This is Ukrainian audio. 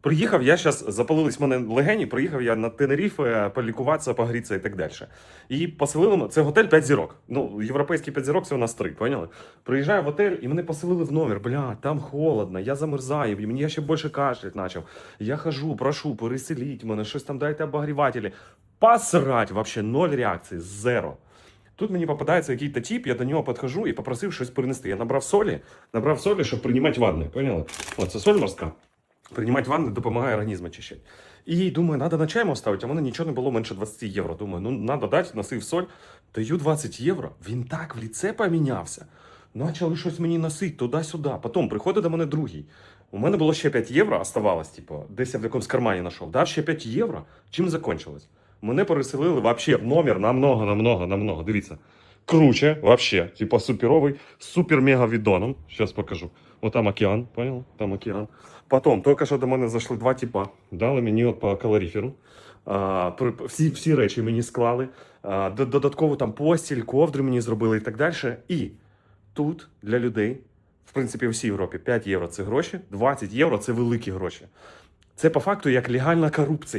приїхав я зараз, запалились мене легені, приїхав я на Тенеріфе полікуватися, погрітися і так далі. І поселили це готель 5 зірок. Ну, європейський 5 зірок це у нас 3, поняли? Приїжджаю в готель і мене поселили в номер. Бля, там холодно, я замерзаю, і мені я ще більше кашлять почав. Я хожу, прошу, переселіть мене, щось там дайте обогрівателі. Посрать, вообще ноль реакції, зеро. Тут мені попадається якийсь тип, я до нього підходжу і попросив щось принести. Я набрав солі, набрав солі, щоб приймати ванни. Поняли? От це соль морська. Приймати ванни допомагає організм очищати. І думаю, треба на чаймо ставити, а в мене нічого не було менше 20 євро. Думаю, ну треба дати, носив соль. Даю 20 євро. Він так в ліце помінявся. Почали щось мені носити туди-сюди. Потім приходить до мене другий. У мене було ще 5 євро, оставалось, типу, десь я в якомусь кармані знайшов. Дав ще 5 євро. Чим закончилось? Мене переселили вообще в номер намного, намного, намного. Дивіться. Круче, вообще. Типа суперовий, супер-мега відоном. Зараз покажу. От там океан, понял? Там океан. Потім, тільки що до мене зайшли два типа. Дали мені по калоріферу. А, всі, всі речі мені склали. А, додатково там постіль, ковдри мені зробили і так далі. І тут для людей, в принципі, в всій Європі 5 євро це гроші, 20 євро це великі гроші. Це по факту як легальна корупція.